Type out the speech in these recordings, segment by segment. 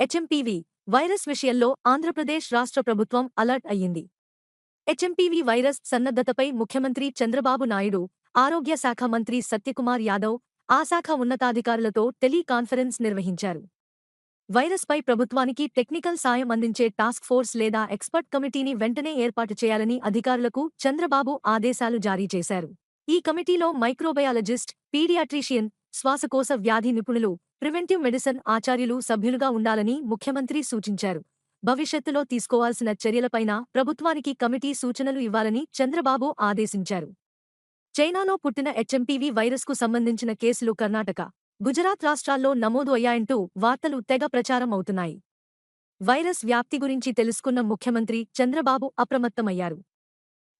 HMPV virus విషయంలో ఆంధ్రప్రదేశ్ రాష్ట్ర ప్రభుత్వం అలర్ట్ అయ్యింది. హెచ్ఎంపీవీ వైరస్ సన్నద్ధతపై ముఖ్యమంత్రి చంద్రబాబు నాయుడు ఆరోగ్య శాఖ మంత్రి సత్యకుమార్ యాదవ్ ఆ శాఖ ఉన్నతాధికారులతో టెలికాన్ఫరెన్స్ నిర్వహించారు. వైరస్పై ప్రభుత్వానికి టెక్నికల్ సాయం అందించే టాస్క్ ఫోర్స్ లేదా ఎక్స్పర్ట్ కమిటీని వెంటనే ఏర్పాటు చేయాలని అధికారులకు చంద్రబాబు ఆదేశాలు జారీ చేశారు. ఈ కమిటీలో మైక్రోబయాలజిస్ట్ పీడియాట్రీషియన్ శ్వాసకోశ వ్యాధి నిపుణులు ప్రివెంటివ్ మెడిసిన్ ఆచార్యులు సభ్యులుగా ఉండాలని ముఖ్యమంత్రి సూచించారు. భవిష్యత్తులో తీసుకోవాల్సిన చర్యలపైన ప్రభుత్వానికి కమిటీ సూచనలు ఇవ్వాలని చంద్రబాబు ఆదేశించారు. చైనాలో పుట్టిన హెచ్ఎంపీవీ వైరస్కు సంబంధించిన కేసులు కర్ణాటక గుజరాత్ రాష్ట్రాల్లో నమోదు అయ్యాయంటూ వార్తలు తెగ ప్రచారం అవుతున్నాయి. వైరస్ వ్యాప్తి గురించి తెలుసుకున్న ముఖ్యమంత్రి చంద్రబాబు అప్రమత్తమయ్యారు.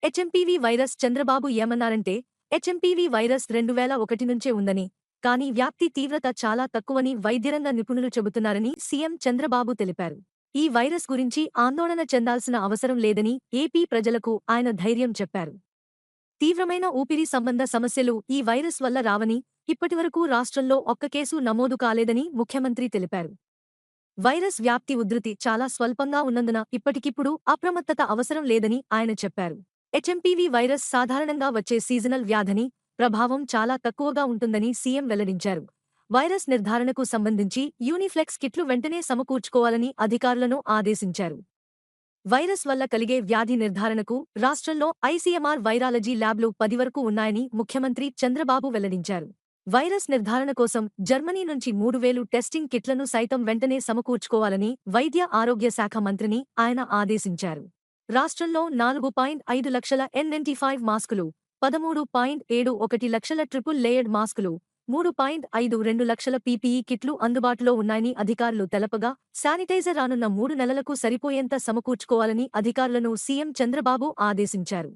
హెచ్ఎంపీవీ వైరస్ చంద్రబాబు ఏమన్నారంటే హెచ్ఎంపీవీ వైరస్ రెండు వేల ఒకటి నుంచే ఉందని కానీ వ్యాప్తి తీవ్రత చాలా తక్కువని వైద్యరంగ నిపుణులు చెబుతున్నారని సీఎం చంద్రబాబు తెలిపారు. ఈ వైరస్ గురించి ఆందోళన చెందాల్సిన అవసరం లేదని ఏపీ ప్రజలకు ఆయన ధైర్యం చెప్పారు. తీవ్రమైన ఊపిరి సంబంధ సమస్యలు ఈ వైరస్ వల్ల రావని ఇప్పటివరకు రాష్ట్రంలో ఒక్క కేసు నమోదు కాలేదని ముఖ్యమంత్రి తెలిపారు. వైరస్ వ్యాప్తి ఉధృతి చాలా స్వల్పంగా ఉన్నందున ఇప్పటికిప్పుడు అప్రమత్తత అవసరం లేదని ఆయన చెప్పారు. హెచ్ఎంపీవీ వైరస్ సాధారణంగా వచ్చే సీజనల్ వ్యాధని ప్రభావం చాలా తక్కువగా ఉంటుందని సీఎం వెల్లడించారు. వైరస్ నిర్ధారణకు సంబంధించి యూనిఫ్లెక్స్ కిట్లు వెంటనే సమకూర్చుకోవాలని అధికారులను ఆదేశించారు. వైరస్ వల్ల కలిగే వ్యాధి నిర్ధారణకు రాష్ట్రంలో ఐసీఎంఆర్ వైరాలజీ ల్యాబ్లు పది వరకు ఉన్నాయని ముఖ్యమంత్రి చంద్రబాబు వెల్లడించారు. వైరస్ నిర్ధారణ కోసం జర్మనీ నుంచి మూడు వేలు టెస్టింగ్ కిట్లను సైతం వెంటనే సమకూర్చుకోవాలని వైద్య ఆరోగ్య శాఖ మంత్రిని ఆయన ఆదేశించారు. రాష్ట్రంలో నాలుగు పాయింట్ ఐదు లక్షల ఎన్ ఫైవ్ మాస్కులు పదమూడు పాయింట్ ఏడు ఒకటి లక్షల ట్రిపుల్ లేయర్డ్ మాస్కులు మూడు పాయింట్ ఐదు రెండు లక్షల పీపీఈ కిట్లు అందుబాటులో ఉన్నాయని అధికారులు తెలపగా శానిటైజర్ రానున్న మూడు నెలలకు సరిపోయేంత సమకూర్చుకోవాలని అధికారులను సీఎం చంద్రబాబు ఆదేశించారు.